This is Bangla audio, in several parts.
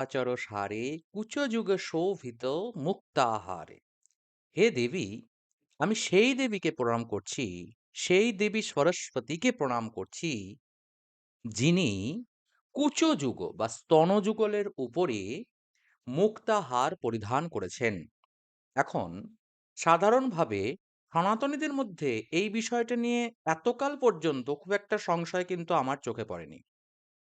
আচর সারে কুচযুগ শোভিত মুক্তাহারে হে দেবী, আমি সেই দেবীকে প্রণাম করছি, সেই দেবী সরস্বতীকে প্রণাম করছি, যিনি কুচযুগ বা স্তনযুগলের উপরে মুক্তাহার পরিধান করেছেন। এখন, সাধারণভাবে সনাতনীদের মধ্যে এই বিষয়টা নিয়ে এতকাল পর্যন্ত খুব একটা সংশয় কিন্তু আমার চোখে পড়েনি।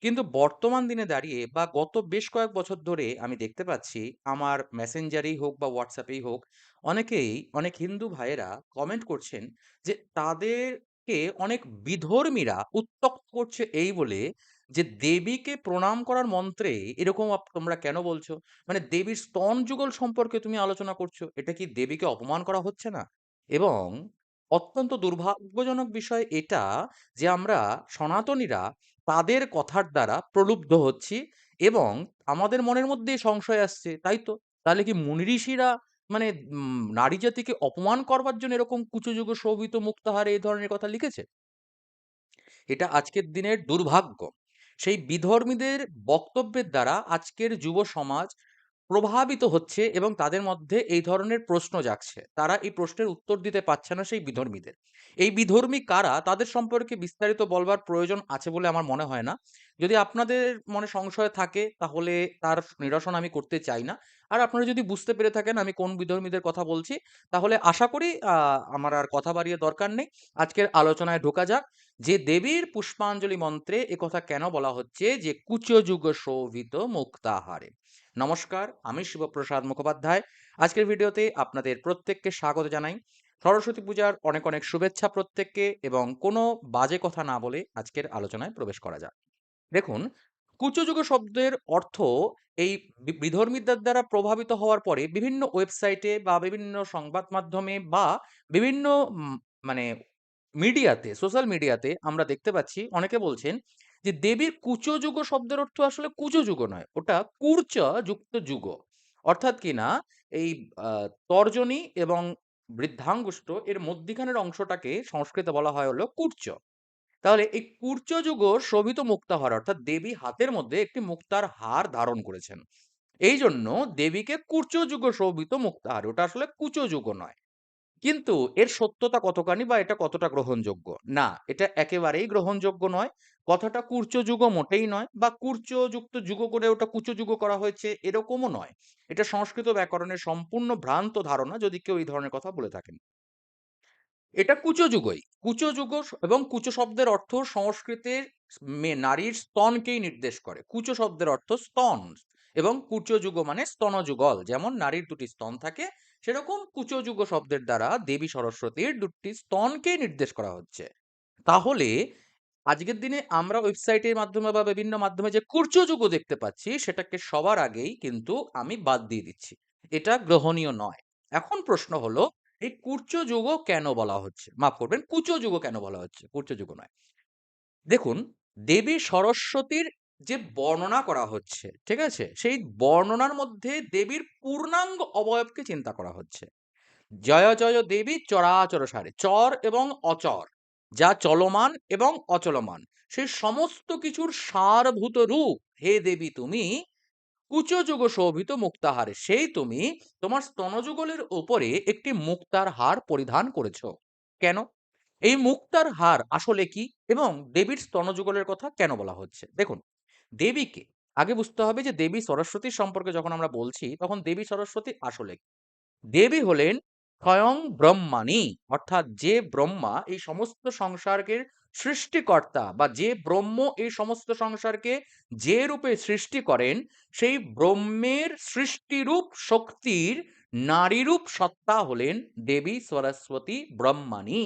কিন্তু বর্তমান দিনে দাঁড়িয়ে বা গত বেশ কয়েক বছর ধরে আমি দেখতে পাচ্ছি, আমার মেসেঞ্জারেই হোক বা হোয়াটসঅ্যাপেই হোক, অনেকেই, অনেক হিন্দু ভাইয়েরা কমেন্ট করছেন যে তাদেরকে অনেক বিধর্মীরা উত্ত্যক্ত করছে এই বলে যে দেবীকে প্রণাম করার মন্ত্রে এরকম তোমরা কেন বলছো? মানে দেবীর স্তন যুগল সম্পর্কে তুমি আলোচনা করছ, এটা কি দেবীকে অপমান করা হচ্ছে না? এবং অত্যন্ত দুর্ভাগ্যজনক বিষয় এটা যে আমরা সনাতনীরা তাদের কথার দ্বারা প্রলুব্ধ হচ্ছি এবং আমাদের মনের মধ্যে সংশয় আসছে, তাই তো? তাহলে কি মুনি ঋষিরা মানে নারী জাতিকে অপমান করবার জন্য এরকম কুচযুগ, শোভিত, মুক্তাহারে এই ধরনের কথা লিখেছে? এটা আজকের দিনের দুর্ভাগ্য। সেই বিধর্মীদের বক্তব্যের দ্বারা আজকের যুব সমাজ প্রভাবিত হচ্ছে এবং তাদের মধ্যে এই ধরনের প্রশ্ন জাগছে। তারা এই প্রশ্নের উত্তর দিতে পারছে না সেই বিধর্মীদের। এই বিধর্মী কারা, তাদের সম্পর্কে বিস্তারিত বলবার প্রয়োজন আছে বলে আমার মনে হয় না। যদি আপনাদের মনে সংশয় থাকে, তাহলে তার নিরসন আমি করতে চাই না। আর আপনারা যদি বুঝতে পেরে থাকেন আমি কোন বিধর্মীদের কথা বলছি, তাহলে আশা করি আমার আর কথা বাড়িয়ে দরকার নেই। আজকের আলোচনায় ঢোকা যাক যে দেবীর পুষ্পাঞ্জলি মন্ত্রে একথা কেন বলা হচ্ছে যে কুচযুগ শোভিত মুক্তাহারে। নমস্কার, আমি শিবপ্রসাদ মুখোপাধ্যায়। আজকের ভিডিওতে আপনাদের প্রত্যেককে স্বাগত জানাই। সরস্বতী পূজার অনেক অনেক শুভেচ্ছা প্রত্যেককে এবং কোনো বাজে কথা না বলে আজকের আলোচনায় প্রবেশ করা যাক। দেখুন, কুচযুগ শব্দের অর্থ এই বিধর্মীদের দ্বারা প্রভাবিত হওয়ার পরে বিভিন্ন ওয়েবসাইটে বা বিভিন্ন সংবাদ মাধ্যমে বা বিভিন্ন মানে মিডিয়াতে, সোশ্যাল মিডিয়াতে আমরা দেখতে পাচ্ছি, অনেকে বলছেন যে দেবীর কুচযুগ শব্দের অর্থ আসলে কুচযুগ নয়, ওটা কুর্চ যুক্ত যুগ। অর্থাৎ কি না, এই তর্জনী এবং বৃদ্ধাঙ্গুষ্ঠ এর মধ্যিখানের অংশটাকে সংস্কৃতে বলা হয় হলো কুর্চ। তাহলে এই কূর্চ যুগ শোভিত মুক্তাহার অর্থাৎ দেবী হাতের মধ্যে একটি মুক্তার হার ধারণ করেছেন। এই জন্য দেবীকে কূর্চ যুগ শোভিত মুক্তাহার ওটা আসলে কুচ যুগ নয়। কিন্তু এর সত্যতা কতখানি বা এটা কতটা গ্রহণযোগ্য? না, এটা একেবারেই গ্রহণযোগ্য নয়। কথাটা কূর্চ যুগ মোটেই নয় বা কূর্চ যুক্ত যুগ করে ওটা কুচ যুগ করা হয়েছে এরকমও নয়। এটা সংস্কৃত ব্যাকরণের সম্পূর্ণ ভ্রান্ত ধারণা যদি কেউ এই ধরনের কথা বলে থাকেন। এটা কুচযুগই কুচযুগ এবং কুচ শব্দের অর্থ সংস্কৃতের নারীর স্তনকেই নির্দেশ করে। কুচ শব্দের অর্থ স্তন এবং কুচযুগ মানে স্তনযুগল। যেমন নারীর দুটি স্তন থাকে, সেরকম কুচযুগ শব্দের দ্বারা দেবী সরস্বতীর দুটি স্তনকেই নির্দেশ করা হচ্ছে। তাহলে আজকের দিনে আমরা ওয়েবসাইটের মাধ্যমে বা বিভিন্ন মাধ্যমে যে কুর্চযুগ দেখতে পাচ্ছি, সেটাকে সবার আগেই কিন্তু আমি বাদ দিয়ে দিচ্ছি। এটা গ্রহণীয় নয়। এখন প্রশ্ন হলো, এই কূর্চ যুগ কেন বলা হচ্ছে? মাফ করবেন কুচ যুগ কেন বলা হচ্ছে? কূর্চ যুগ নয়। দেখুন, দেবী সরস্বতীর যে বর্ণনা করা হচ্ছে, ঠিক আছে? সেই বর্ণনার মধ্যে দেবীর পূর্ণাঙ্গ অবয়বকে চিন্তা করা হচ্ছে। জয় জয়, দেবী, চরাচর সারে, চর এবং অচর। যা চলমান এবং অচলমান। সেই সমস্ত কিছুর সারভূত রূপ, হে দেবী তুমি কুচযুগ শোভিত মুক্তাহারে। সেই তুমি তোমার স্তনযুগলের উপরে একটি মুক্তার হার পরিধান করেছ। কেন? এই মুক্তার হার আসলে কি এবং দেবীর স্তনযুগলের কথা কেন বলা হচ্ছে? দেখুন, দেবীকে আগে বুঝতে হবে যে দেবী সরস্বতীর সম্পর্কে যখন আমরা বলছি, তখন দেবী সরস্বতী আসলে? দেবী হলেন স্বয়ং ব্রহ্মাণী, অর্থাৎ যে ব্রহ্মা এই সমস্ত সংসারকে সৃষ্টিকর্তা বা যে ব্রহ্ম এই সমস্ত সংসারকে যে রূপে সৃষ্টি করেন, সেই ব্রহ্মের সৃষ্টিরূপ শক্তির নারীরূপ সত্তা হলেন দেবী সরস্বতী ব্রহ্মাণী।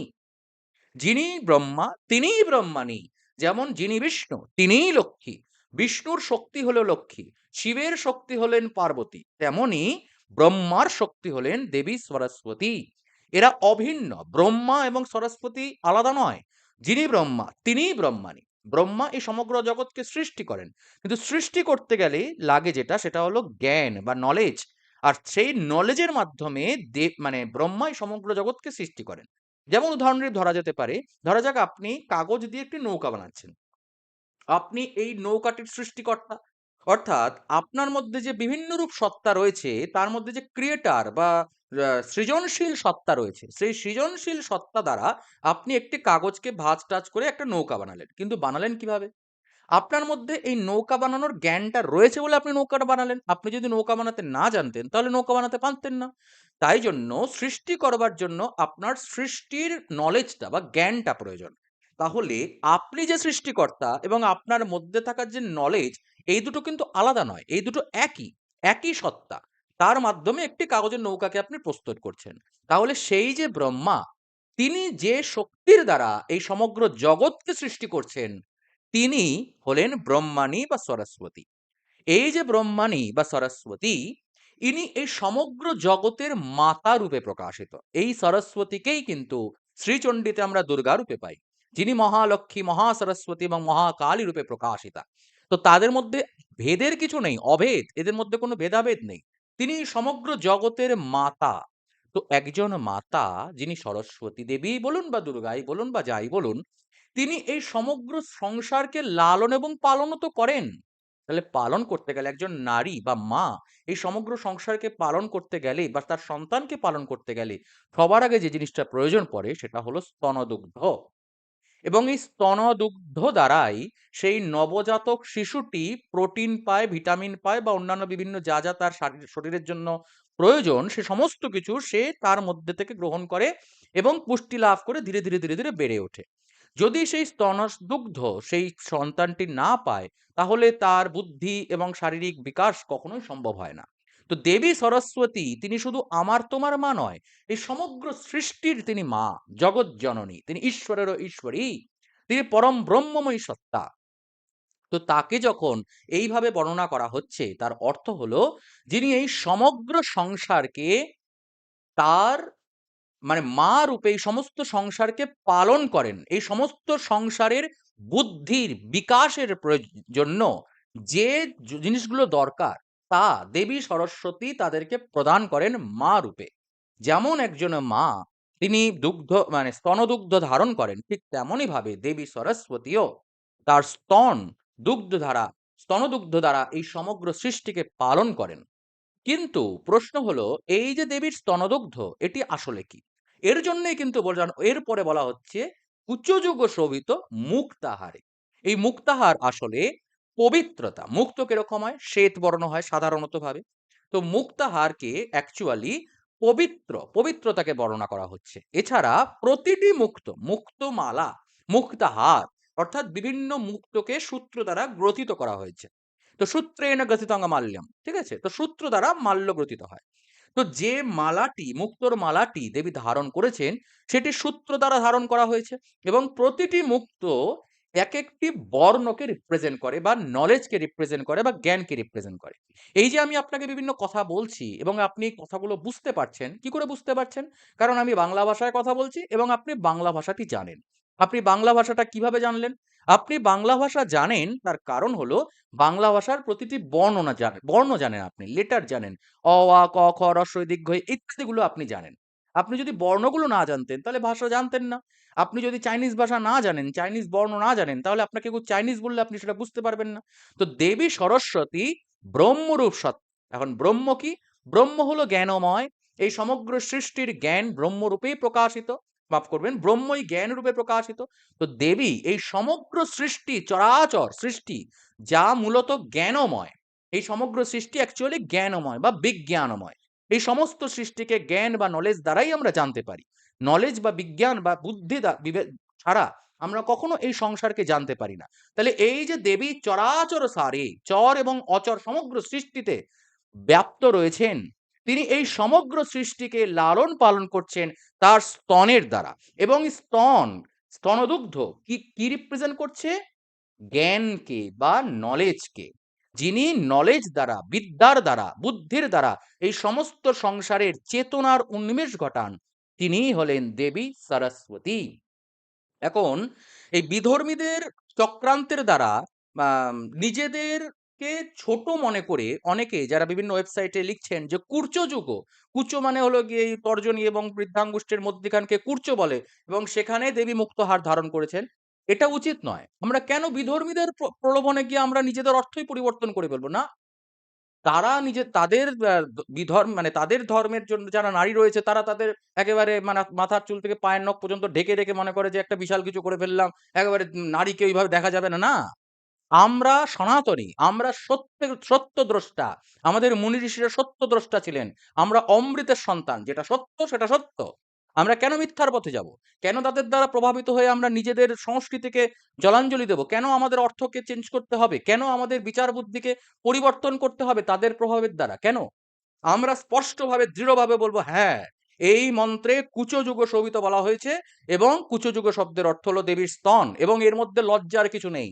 যিনি ব্রহ্মা, তিনিই ব্রহ্মাণী। যেমন যিনি বিষ্ণু, তিনিই লক্ষ্মী। বিষ্ণুর শক্তি হলো লক্ষ্মী, শিবের শক্তি হলেন পার্বতী, তেমনি ব্রহ্মার শক্তি হলেন দেবী সরস্বতী। এরা অভিন্ন, ব্রহ্মা এবং সরস্বতী আলাদা নয়। যিনি ব্রহ্মা, তিনিই ব্রহ্মাণী। ব্রহ্মা এই সমগ্র জগৎকে সৃষ্টি করেন। কিন্তু সৃষ্টি করতে গেলে লাগে যেটা, সেটা হলো জ্ঞান বা নলেজ আর সেই নলেজের মাধ্যমে দেব মানে ব্রহ্মা এই সমগ্র জগৎকে সৃষ্টি করেন। যেমন উদাহরণে ধরা যেতে পারে, ধরা যাক আপনি কাগজ দিয়ে একটি নৌকা বানাচ্ছেন। আপনি এই নৌকাটির সৃষ্টিকর্তা অর্থাৎ আপনার মধ্যে যে বিভিন্ন রূপ সত্তা রয়েছে তার মধ্যে যে ক্রিয়েটার বা সৃজনশীল সত্তা রয়েছে, সেই সৃজনশীল সত্তা দ্বারা আপনি একটি কাগজকে ভাঁজ-টাজ করে একটা নৌকা বানালেন। কিন্তু বানালেন কীভাবে? আপনার মধ্যে এই নৌকা বানানোর জ্ঞানটা রয়েছে বলে আপনি নৌকাটা বানালেন। আপনি যদি নৌকা বানাতে না জানতেন তাহলে নৌকা বানাতে পারতেন না। তাই জন্য সৃষ্টি করবার জন্য আপনার সৃষ্টির নলেজটা বা জ্ঞানটা প্রয়োজন। তাহলে আপনি যে সৃষ্টিকর্তা এবং আপনার মধ্যে থাকার যে নলেজ এই দুটো কিন্তু আলাদা নয়। এই দুটো একই, একই সত্তা। তার মাধ্যমে একটি কাগজের নৌকাকে আপনি প্রস্তুত করছেন। তাহলে সেই যে ব্রহ্মা, তিনি যে শক্তির দ্বারা এই সমগ্র জগৎকে সৃষ্টি করছেন, তিনি হলেন ব্রহ্মাণী বা সরস্বতী। এই যে ব্রহ্মাণী বা সরস্বতী, ইনি এই সমগ্র জগতের মাতা রূপে প্রকাশিত। এই সরস্বতীকেই কিন্তু শ্রীচণ্ডীতে আমরা দুর্গা রূপে পাই। যিনি মহালক্ষ্মী, মহাসরস্বতী এবং মহাকালী রূপে প্রকাশিতা। তো তাদের মধ্যে ভেদের কিছু নেই, অভেদ। এদের মধ্যে কোনো ভেদাভেদ নেই। তিনি সমগ্র জগতের মাতা। তো একজন মাতা যিনি সরস্বতী দেবীই বলুন বা দুর্গাই বলুন বা যাই বলুন, তিনি এই সমগ্র সংসারকে লালন এবং পালনও তো করেন। তাহলে পালন করতে গেলে একজন নারী বা মা এই সমগ্র সংসারকে পালন করতে গেলে বা তার সন্তানকে পালন করতে গেলে সবার আগে যে জিনিসটা প্রয়োজন পড়ে সেটা হলো স্তনদুগ্ধ। এবং এই স্তনদুগ্ধ দ্বারাই সেই নবজাতক শিশুটি প্রোটিন পায়, ভিটামিন পায় বা অন্যান্য বিভিন্ন যা, যা তার শারীর শরীরের জন্য প্রয়োজন সে সমস্ত কিছু সে তার মধ্যে থেকে গ্রহণ করে এবং পুষ্টি লাভ করে ধীরে, ধীরে, ধীরে, ধীরে বেড়ে ওঠে। যদি সেই স্তনদুগ্ধ সেই সন্তানটি না পায় তাহলে তার বুদ্ধি এবং শারীরিক বিকাশ কখনোই সম্ভব হয় না। তো দেবী সরস্বতী তিনি শুধু আমার তোমার মা নয়, এই সমগ্র সৃষ্টির তিনি মা, জগৎ জননী। তিনি ঈশ্বরেরও ঈশ্বরী। তিনি পরম ব্রহ্মময়ী সত্তা। তো তাকে যখন এইভাবে বর্ণনা করা হচ্ছে তার অর্থ হলো যিনি এই সমগ্র সংসারকে তার মানে মা রূপে এই সমস্ত সংসারকে পালন করেন। এই সমস্ত সংসারের বুদ্ধির বিকাশের জন্য যে জিনিসগুলো দরকার তা দেবী সরস্বতী তাদেরকে প্রদান করেন মা রূপে। যেমন একজন মা, তিনি দুগ্ধ মানে স্তনদুগ্ধ ধারণ করেন, ঠিক তেমনই ভাবে দেবী সরস্বতীও তার স্তন দুগ্ধ দ্বারা স্তনদুগ্ধ দ্বারা এই সমগ্র সৃষ্টিকে পালন করেন। কিন্তু প্রশ্ন হলো, এই যে দেবীর স্তনদুগ্ধ, এটি আসলে কি? এর জন্যই কিন্তু বোঝানো এরপরে বলা হচ্ছে উচ্চযুগ শোভিত মুক্তাহারে। এই মুক্তাহার আসলে পবিত্রতা। মুক্ত কীরকম হয়? শ্বেত বর্ণ হয় সাধারণতভাবে। তো মুক্তাহারকে অ্যাকচুয়ালি পবিত্র, পবিত্রতাকে বর্ণনা করা হচ্ছে। এছাড়া প্রতিটি মুক্ত, মুক্তমালা, মুক্তাহার অর্থাৎ বিভিন্ন মুক্তকে সূত্র দ্বারা গ্রথিত করা হয়েছে। তো সূত্রেণ গ্রথিতং মাল্যম। ঠিক আছে? তো সূত্র দ্বারা মাল্য গ্রথিত হয়। তো যে মালাটি মুক্তোর মালাটি দেবী ধারণ করেছেন সেটি সূত্র দ্বারা ধারণ করা হয়েছে এবং প্রতিটি মুক্ত একেকটি বর্ণকে রিপ্রেজেন্ট করে বা নলেজকে রিপ্রেজেন্ট করে বা জ্ঞানকে রিপ্রেজেন্ট করে। এই যে আমি আপনাকে বিভিন্ন কথা বলছি এবং আপনি কথাগুলো বুঝতে পারছেন, কি করে বুঝতে পারছেন? কারণ আমি বাংলা ভাষায় কথা বলছি এবং আপনি বাংলা ভাষাটি জানেন। আপনি বাংলা ভাষাটা কীভাবে জানলেন? আপনি বাংলা ভাষা জানেন তার কারণ হলো বাংলা ভাষার প্রতিটি বর্ণনা জানেন বর্ণ জানেন আপনি, লেটার জানেন। অ, আ, ক, খ, ই, দীর্ঘ ইত্যাদিগুলো আপনি জানেন। আপনি যদি বর্ণগুলো না জানতেন তাহলে ভাষা জানতেন না। আপনি যদি চাইনিজ ভাষা না জানেন, চাইনিজ বর্ণ না জানেন তাহলে আপনাকে কেউ চাইনিজ বললে আপনি সেটা বুঝতে পারবেন না। তো দেবী সরস্বতী ব্রহ্মরূপ সত্তা। এখন ব্রহ্ম কি? ব্রহ্ম হলো জ্ঞানময়। এই সমগ্র সৃষ্টির জ্ঞান ব্রহ্মরূপেই প্রকাশিত। মাফ করবেন ব্রহ্মই জ্ঞান রূপে প্রকাশিত। তো দেবী এই সমগ্র সৃষ্টি চরাচর সৃষ্টি যা মূলত জ্ঞানময়। এই সমগ্র সৃষ্টি অ্যাকচুয়ালি জ্ঞানময় বা বিজ্ঞানময়। এই সমস্ত সৃষ্টিকে জ্ঞান বা নলেজ দ্বারাই আমরা জানতে পারি। নলেজ বা বিজ্ঞান বা বুদ্ধি ছাড়া আমরা কখনো এই সংসারকে জানতে পারি না। তাহলে এই যে দেবী চরাচর সারে চর এবং অচর সমগ্র সৃষ্টিতে ব্যাপ্ত রয়েছেন, তিনি এই সমগ্র সৃষ্টিকে লালন পালন করছেন তার স্তনের দ্বারা এবং স্তন, স্তনদুগ্ধ কি, কি রিপ্রেজেন্ট করছে? জ্ঞানকে বা নলেজকে। যিনি নলেজ দ্বারা, বিদ্যার দ্বারা, বুদ্ধির দ্বারা এই সমস্ত সংসারের চেতনার উন্মেষ ঘটান, তিনিই হলেন দেবী সরস্বতী। এখন এই বিধর্মীদের চক্রান্তের দ্বারা আ নিজেদেরকে ছোট মনে করে অনেকে যারা বিভিন্ন ওয়েবসাইটে লিখছেন যে কুর্চ যুগ, কুচ মানে হলো গিয়ে এই তর্জনী এবং বৃদ্ধাঙ্গুষ্ঠের মধ্যিখানকে কুর্চ বলে এবং সেখানে দেবী মুক্তহার ধারণ করেছেন। এটা উচিত নয়। আমরা কেন বিধর্মীদের প্র, প্রলোভনে গিয়ে আমরা নিজেদের অর্থই পরিবর্তন করে ফেলব না। তারা নিজে, তাদের বিধর্ম মানে তাদের ধর্মের জন্য যারা নারী রয়েছে, তারা তাদের একেবারে মানে মাথার চুল থেকে পায়ের নখ পর্যন্ত ঢেকে রেখে মনে করে যে, একটা বিশাল কিছু করে ফেললাম। একেবারে নারীকে ওইভাবে দেখা যাবে না। না। আমরা সনাতনী। আমরা সত্যের, সত্যদ্রষ্টা। আমাদের মুনি ঋষিরা সত্যদ্রষ্টা ছিলেন। আমরা অমৃতের সন্তান। যেটা সত্য, সেটা সত্য। আমরা কেন মিথ্যার পথে যাব? কেন তাদের দ্বারা প্রভাবিত হয়ে আমরা নিজেদের সংস্কৃতিকে জলাঞ্জলি দেব? কেন আমাদের অর্থকে চেঞ্জ করতে হবে? কেন আমাদের বিচার বুদ্ধিকে পরিবর্তন করতে হবে তাদের প্রভাবের দ্বারা? কেন? আমরা স্পষ্টভাবে দৃঢ়ভাবে বলব হ্যাঁ, এই মন্ত্রে কুচযুগ শোভিত বলা হয়েছে এবং কুচযুগ শব্দের অর্থ হলো দেবীর স্তন এবং এর মধ্যে লজ্জার কিছু নেই।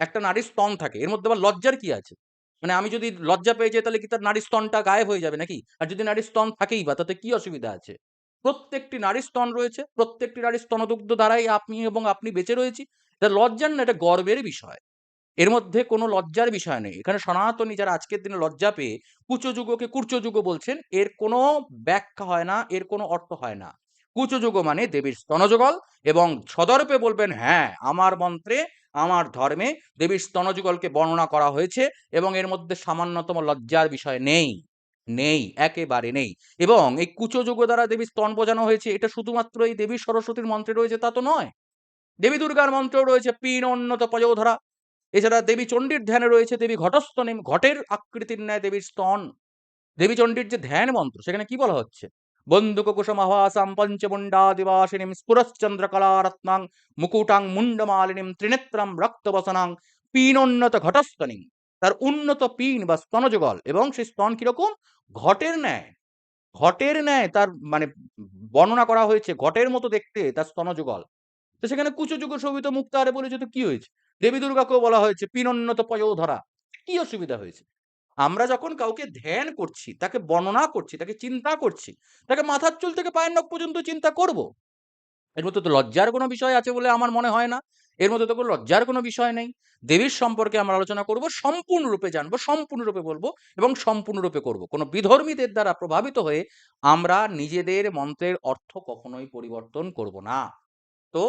একটা নারীর স্তন থাকে। এর মধ্যে আবার লজ্জার কি আছে? মানে আমি যদি লজ্জা পেয়ে যাই তাহলে কি তার নারী স্তনটা গায়েব হয়ে যাবে নাকি? আর যদি নারীর স্তন থাকেই বা তাতে কি অসুবিধা আছে? প্রত্যেকটি নারীর স্তন রয়েছে। প্রত্যেকটি নারীর স্তনদুগ্ধ দ্বারাই আপনি এবং আপনি বেঁচে রয়েছি। এটা লজ্জার না এটা গর্বের বিষয়। এর মধ্যে কোনো লজ্জার বিষয় নেই। এখানে সনাতনী যারা আজকের দিনে লজ্জা পেয়ে কুচযুগকে কুর্চযুগ বলছেন, এর কোনো ব্যাখ্যা হয় না, এর কোনো অর্থ হয় না। কুচযুগ মানে দেবীর স্তনযুগল এবং সদর্পে বলবেন হ্যাঁ, আমার মন্ত্রে, আমার ধর্মে দেবীর স্তনযুগলকে বর্ণনা করা হয়েছে এবং এর মধ্যে সামান্যতম লজ্জার বিষয় নেই। নেই, একেবারে নেই। এবং এই কুচযুগ দ্বারা দেবীর স্তন বোঝানো হয়েছে এটা শুধুমাত্র এই দেবী সরস্বতীর মন্ত্রে রয়েছে তা তো নয়। দেবী দুর্গার মন্ত্রেও রয়েছে পিনোন্নত পয়োধরা। এছাড়া দেবী চণ্ডীর ধ্যানে রয়েছে দেবী ঘটস্থনে ঘটের আকৃতির ন্যায় দেবীর স্তন। দেবী চণ্ডীর যে ধ্যান মন্ত্র সেখানে কি বলা হচ্ছে? বন্দুক কুসুমহাসাম পঞ্চমুণ্ডাদিবাসিনীম স্ফুরশ্চন্দ্রকলারত্নাং মুকুটাং মুন্ডমালিনীম ত্রিনেত্রাম রক্তবসনাং পীনোন্নত ঘটস্থনিং। তার উন্নত পিন বা স্তনযুগল এবং সেই স্তন কীরকম? ঘটের ন্যায়। ঘটের ন্যায় তার মানে বর্ণনা করা হয়েছে ঘটের মতো দেখতে তার স্তনযুগল। তো সেখানে কুচযুগ শোভিত মুক্তাহারে বলেছে তো কি হয়েছে? দেবী দুর্গাকেও বলা হয়েছে পিনোন্নত পয়োধরা। কি অসুবিধা হয়েছে? আমরা যখন কাউকে ধ্যান করছি, তাকে বর্ণনা করছি, তাকে চিন্তা করছি, তাকে মাথার চুল থেকে পায়ের নখ পর্যন্ত চিন্তা করব। এর মধ্যে তো লজ্জার কোনো বিষয় আছে বলে আমার মনে হয় না। এর মধ্যে তো কোনো লজ্জার কোনো বিষয় নেই। দেবীর সম্পর্কে আমরা আলোচনা করব, সম্পূর্ণরূপে জানব, সম্পূর্ণরূপে বলব এবং সম্পূর্ণরূপে করব। কোনো বিধর্মীদের দ্বারা প্রভাবিত হয়ে আমরা নিজেদের মন্ত্রের অর্থ কখনোই পরিবর্তন করব না। তো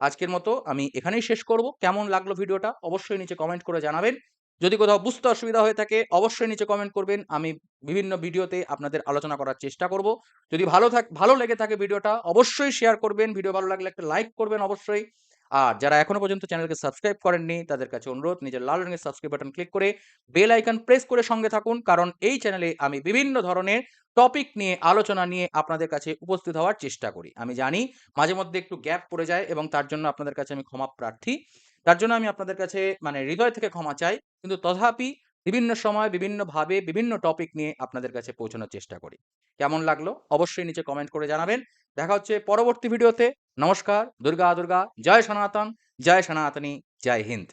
আজকের মতো আমি এখানেই শেষ করব। কেমন লাগল ভিডিওটা? অবশ্যই নিচে কমেন্ট করে জানাবেন। যদি কোথাও বুঝতে অসুবিধা হয়ে থাকে, অবশ্যই নিচে কমেন্ট করবেন। আমি বিভিন্ন ভিডিওতে আপনাদের আলোচনা করার চেষ্টা করব। যদি ভালো থাক, ভালো লেগে থাকে ভিডিওটা, অবশ্যই শেয়ার করবেন। ভিডিও ভালো লাগলে একটা লাইক করবেন অবশ্যই। আর যারা এখনও পর্যন্ত চ্যানেলকে সাবস্ক্রাইব করেননি, তাদের কাছে অনুরোধ, নিজের লাল রঙের সাবস্ক্রাইব বাটন ক্লিক করে বেল আইকন প্রেস করে সঙ্গে থাকুন। কারণ এই চ্যানেলে আমি বিভিন্ন ধরনের টপিক নিয়ে, আলোচনা নিয়ে আপনাদের কাছে উপস্থিত হওয়ার চেষ্টা করি। আমি জানি মাঝে মধ্যে একটু গ্যাপ পড়ে যায় এবং তার জন্য আপনাদের কাছে আমি ক্ষমা প্রার্থী। তার জন্য আমি আপনাদের কাছে মানে হৃদয় থেকে ক্ষমা চাই। কিন্তু তথাপি বিভিন্ন সময় বিভিন্নভাবে বিভিন্ন টপিক নিয়ে আপনাদের কাছে পৌঁছানোর চেষ্টা করি। কেমন লাগল? অবশ্যই নিচে কমেন্ট করে জানাবেন। দেখা হচ্ছে পরবর্তী ভিডিওতে। নমস্কার। দুর্গা, দুর্গা। জয় সনাতন, জয় সনাতনী, জয় হিন্দ।